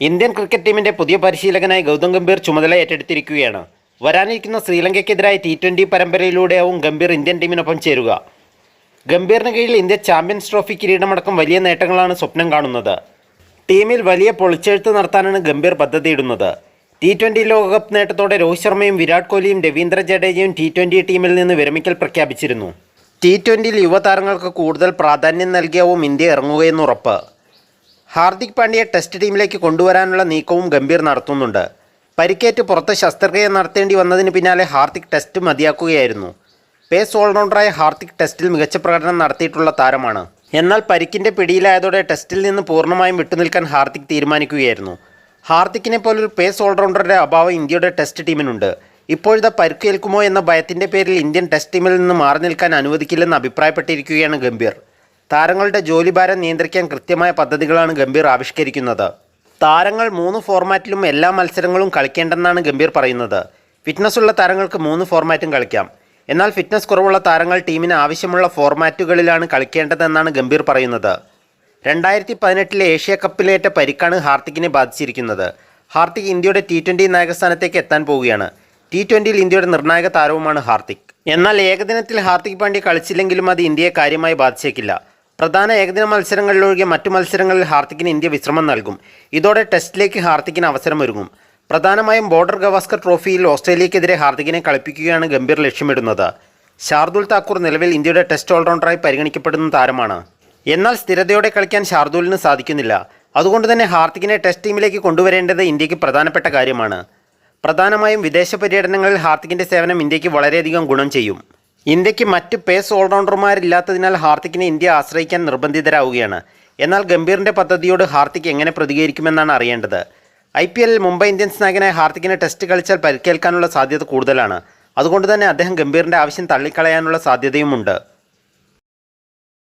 Indian cricket ടീമിന്റെ പുതിയ പരിശീലകനായി ഗൗതം ഗംഭീർ ചുമതല ഏറ്റെടുത്തിരിക്കുകയാണ്. വരാനിരിക്കുന്ന ശ്രീലങ്കയ്ക്കെതിരായ ടി ട്വന്റി പരമ്പരയിലൂടെയാവും ഗംഭീർ ഇന്ത്യൻ ടീമിനൊപ്പം ചേരുക. ഗംഭീറിന് കീഴിൽ ഇന്ത്യ ചാമ്പ്യൻസ് ട്രോഫി കിരീടമടക്കം വലിയ നേട്ടങ്ങളാണ് സ്വപ്നം കാണുന്നത്. ടീമിൽ വലിയ പൊളിച്ചെഴുത്ത് നടത്താനാണ് ഗംഭീർ പദ്ധതിയിടുന്നത്. ടി ട്വന്റി ലോകകപ്പ് നേട്ടത്തോടെ രോഹിത് ശർമ്മയും വിരാട് കോഹ്ലിയും രവീന്ദ്ര ജഡേജയും ടി ട്വന്റി ടീമിൽ നിന്ന് വിരമിക്കൽ പ്രഖ്യാപിച്ചിരുന്നു. ടി ട്വന്റിയിൽ യുവതാരങ്ങൾക്ക് കൂടുതൽ പ്രാധാന്യം നൽകിയാവും ഇന്ത്യ ഇറങ്ങുകയെന്ന് ഉറപ്പ് ഹാർദിക് പാണ്ഡ്യയെ ടെസ്റ്റ് ടീമിലേക്ക് കൊണ്ടുവരാനുള്ള നീക്കവും ഗംഭീർ നടത്തുന്നുണ്ട്. പരിക്കേറ്റ് പുറത്ത് ശസ്ത്രക്രിയ നടത്തേണ്ടി വന്നതിന് പിന്നാലെ ഹാർദിക് ടെസ്റ്റ് മതിയാക്കുകയായിരുന്നു. പേസ് ഓൾറൗണ്ടറായ ഹാർദിക് ടെസ്റ്റിൽ മികച്ച പ്രകടനം നടത്തിയിട്ടുള്ള താരമാണ്. എന്നാൽ പരിക്കിന്റെ പിടിയിലായതോടെ ടെസ്റ്റിൽ നിന്ന് പൂർണമായും വിട്ടുനിൽക്കാൻ ഹാർദിക് തീരുമാനിക്കുകയായിരുന്നു. ഹാർദിക്കിനെ പോലൊരു പേസ് ഓൾറൗണ്ടറുടെ അഭാവം ഇന്ത്യയുടെ ടെസ്റ്റ് ടീമിനുണ്ട് ഇപ്പോഴത്തെ പരുക്കേൽക്കുമോ എന്ന ഭയത്തിന്റെ പേരിൽ ഇന്ത്യൻ ടെസ്റ്റ് ടീമിൽ നിന്ന് മാറി നിൽക്കാൻ അനുവദിക്കില്ലെന്ന് അഭിപ്രായപ്പെട്ടിരിക്കുകയാണ് ഗംഭീർ. താരങ്ങളുടെ ജോലിഭാരം നിയന്ത്രിക്കാൻ കൃത്യമായ പദ്ധതികളാണ് ഗംഭീർ ആവിഷ്കരിക്കുന്നത്. താരങ്ങൾ മൂന്ന് ഫോർമാറ്റിലും എല്ലാ മത്സരങ്ങളും കളിക്കേണ്ടെന്നാണ് ഗംഭീർ പറയുന്നത്. ഫിറ്റ്നസ് ഉള്ള താരങ്ങൾക്ക് മൂന്ന് ഫോർമാറ്റും കളിക്കാം. എന്നാൽ ഫിറ്റ്നസ് കുറവുള്ള താരങ്ങൾ ടീമിന് ആവശ്യമുള്ള ഫോർമാറ്റുകളിലാണ് കളിക്കേണ്ടതെന്നാണ് ഗംഭീർ പറയുന്നത്. രണ്ടായിരത്തി പതിനെട്ടിലെ ഏഷ്യ കപ്പിലേറ്റ പരിക്കാണ് ഹാർദിക്കിനെ ബാധിച്ചിരിക്കുന്നത്. ഹാർദിക് ഇന്ത്യയുടെ ടി ട്വന്റി നായകസ്ഥാനത്തേക്ക് എത്താൻ പോവുകയാണ്. ടി ട്വന്റിയിൽ ഇന്ത്യയുടെ നിർണായക താരവുമാണ് ഹാർദിക്. എന്നാൽ ഏകദിനത്തിൽ ഹാർദിക് പാണ്ഡ്യ കളിച്ചില്ലെങ്കിലും അത് ഇന്ത്യയെ കാര്യമായി ബാധിച്ചേക്കില്ല. പ്രധാന ഏകദിന മത്സരങ്ങളിലൊഴികെ മറ്റു മത്സരങ്ങളിൽ ഹാർദിക്കിന് ഇന്ത്യ വിശ്രമം നൽകും. ഇതോടെ ടെസ്റ്റിലേക്ക് ഹാർദിക്കിന് അവസരമൊരുങ്ങും. പ്രധാനമായും ബോർഡർ ഗവാസ്കർ ട്രോഫിയിൽ ഓസ്ട്രേലിയക്കെതിരെ ഹാർദിക്കിനെ കളിപ്പിക്കുകയാണ് ഗംഭീർ ലക്ഷ്യമിടുന്നത്. ഷാർദുൽ താക്കൂർ നിലവിൽ ഇന്ത്യയുടെ ടെസ്റ്റ് ഓൾറൗണ്ടറായി പരിഗണിക്കപ്പെടുന്ന താരമാണ്. എന്നാൽ സ്ഥിരതയോടെ കളിക്കാൻ ഷാർദുലിന് സാധിക്കുന്നില്ല. അതുകൊണ്ട് തന്നെ ഹാർദിക്കിനെ ടെസ്റ്റ് ടീമിലേക്ക് കൊണ്ടുവരേണ്ടത് ഇന്ത്യയ്ക്ക് പ്രധാനപ്പെട്ട കാര്യമാണ്. പ്രധാനമായും വിദേശ പര്യടനങ്ങളിൽ ഹാർദിക്കിന്റെ സേവനം ഇന്ത്യയ്ക്ക് വളരെയധികം ഗുണം ചെയ്യും. ഇന്ത്യയ്ക്ക് മറ്റ് പേസ് ഓൾറൗണ്ടർമാരില്ലാത്തതിനാൽ ഹാർദിക്കിനെ ഇന്ത്യ ആശ്രയിക്കാൻ നിർബന്ധിതരാവുകയാണ്. എന്നാൽ ഗംഭീറിന്റെ പദ്ധതിയോട് ഹാർദിക് എങ്ങനെ പ്രതികരിക്കുമെന്നാണ് അറിയേണ്ടത്. ഐ പി എല്ലിൽ മുംബൈ ഇന്ത്യൻസ് നായകനായ ഹാർദിക്കിനെ ടെസ്റ്റ് കളിച്ചാൽ പരിക്കേൽക്കാനുള്ള സാധ്യത കൂടുതലാണ്. അതുകൊണ്ട് തന്നെ അദ്ദേഹം ഗംഭീറിന്റെ ആവശ്യം തള്ളിക്കളയാനുള്ള സാധ്യതയുമുണ്ട്.